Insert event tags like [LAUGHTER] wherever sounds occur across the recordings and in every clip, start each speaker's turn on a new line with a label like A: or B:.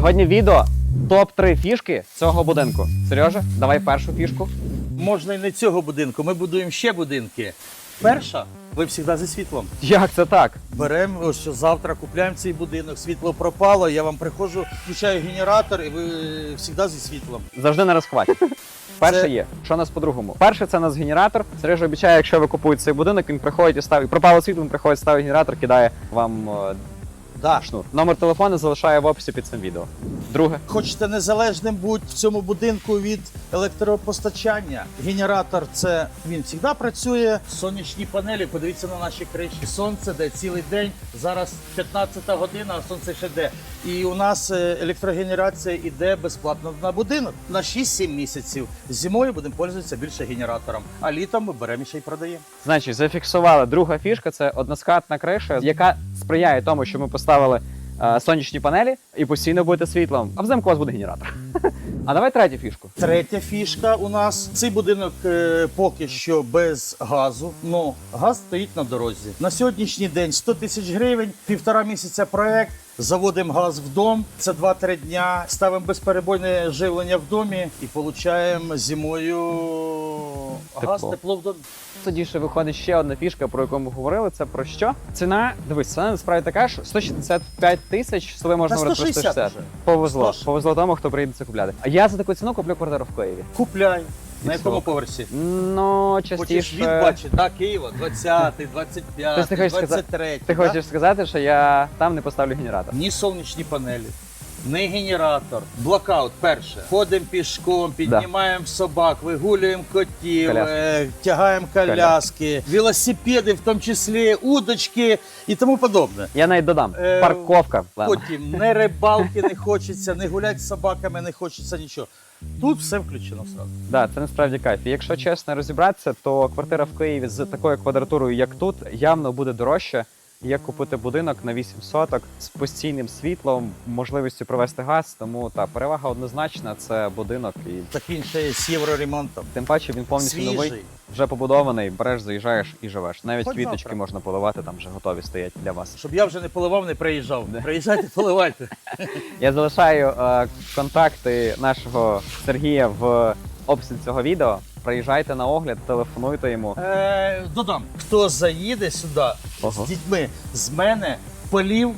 A: Сьогодні відео топ-3 фішки цього будинку. Сережа, давай першу фішку.
B: Можна і не цього будинку. Ми будуємо ще будинки. Перша, ви завжди зі світлом.
A: Як це так?
B: Беремо ось що завтра, купляємо цей будинок, світло пропало. Я вам приходжу, включаю генератор, і ви завжди зі світлом.
A: Завжди на розхват. [LAUGHS] Перше є. Що у нас по-другому? Перше, це у нас генератор. Сережа обіцяє, якщо ви купуєте цей будинок, він приходить і ставить. Пропало світло, він приходить, ставить генератор, кидає вам
B: Да.
A: шнур. Номер телефону залишає в описі під цим відео. Друге.
B: Хочете незалежним бути в цьому будинку від електропостачання. Генератор це він завжди працює. Сонячні панелі, подивіться на наші криші. Сонце де цілий день. Зараз 15 година, а сонце ще де. І у нас е, електрогенерація йде безплатно на будинок на 6-7 місяців. Зимою будемо пользуватися більше генератором, а літом ми беремо ще й продаємо.
A: Значить, зафіксували друга фішка це односкатна криша, яка сприяє тому, що ми поставили е, сонячні панелі і постійно буде світлом. А взимку у вас буде генератор. [LAUGHS] А давай третю фішку.
B: Третя фішка у нас цей будинок е, поки що без газу. Ну газ стоїть на дорозі. На сьогоднішній день 100 тисяч гривень, півтора місяця проект. Заводимо газ в дом. Це 2-3 дня. Ставимо безперебойне живлення в домі і получаємо зимою газ,
A: Тепло.
B: тепло в домі.
A: Тоді ще виходить ще одна фішка, про яку ми говорили. Це про що? Ціна, дивись, ціна насправді така, що 165 тисяч, сюди можна
B: Та
A: говорити про
B: 160
A: 160.
B: вже.
A: Повезло.
B: 100.
A: Повезло тому, хто прийде це купляти. А я за таку ціну куплю квартиру в Києві.
B: Купляй. На якому поверсі?
A: Ну,
B: Хочеш
A: частіше.
B: від бачити, да, Києва, 20, 25,
A: Тобто ти хочеш сказати-
B: 23.
A: Ти
B: да?
A: хочеш сказати, що я там не поставлю генератор.
B: Ні сонячні панелі, ні генератор. Блокаут перше. Ходимо пішком, піднімаємо собак, вигулюємо котів,
A: Коляски.
B: е, тягаємо коляски, велосипеди, в тому числі удочки і тому подобне.
A: Я навіть додам.
B: Е,
A: Парковка.
B: Потім не рибалки не хочеться, не гуляти з собаками не хочеться нічого. Тут все включено сразу.
A: Да, це насправді кайф. І якщо чесно розібратися, то квартира в Києві з такою квадратурою, як тут, явно буде дорожче, як купити будинок на 8 соток з постійним світлом, можливістю провести газ. Тому та перевага однозначна це будинок, і
B: Так він ще є з євроремонтом.
A: тим паче він повністю новий, вже побудований. Береш, заїжджаєш і живеш. Навіть
B: Хоч
A: квіточки
B: завтра.
A: можна поливати, там вже готові стоять для вас.
B: Щоб я вже не поливав, не приїжджав. Не. Приїжджайте, поливайте. [LAUGHS]
A: Я залишаю е, контакти нашого Сергія в описі цього відео. Приїжджайте на огляд, телефонуйте йому.
B: Е, додам, хто заїде сюди
A: Ого.
B: з дітьми, з мене полів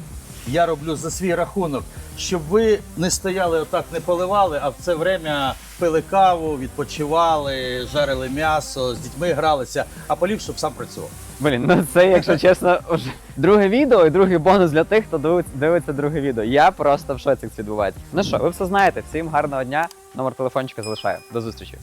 B: я роблю за свій рахунок, щоб ви не стояли отак, не поливали, а в це время пили каву, відпочивали, жарили м'ясо, з дітьми гралися, а полів, щоб сам працював.
A: Блін, ну це, якщо чесно, вже друге відео і другий бонус для тих, хто дивиться, дивиться друге відео. Я просто в шоці як це відбувається. Ну що, ви все знаєте. Всім гарного дня. Номер телефончика залишаю. До зустрічі.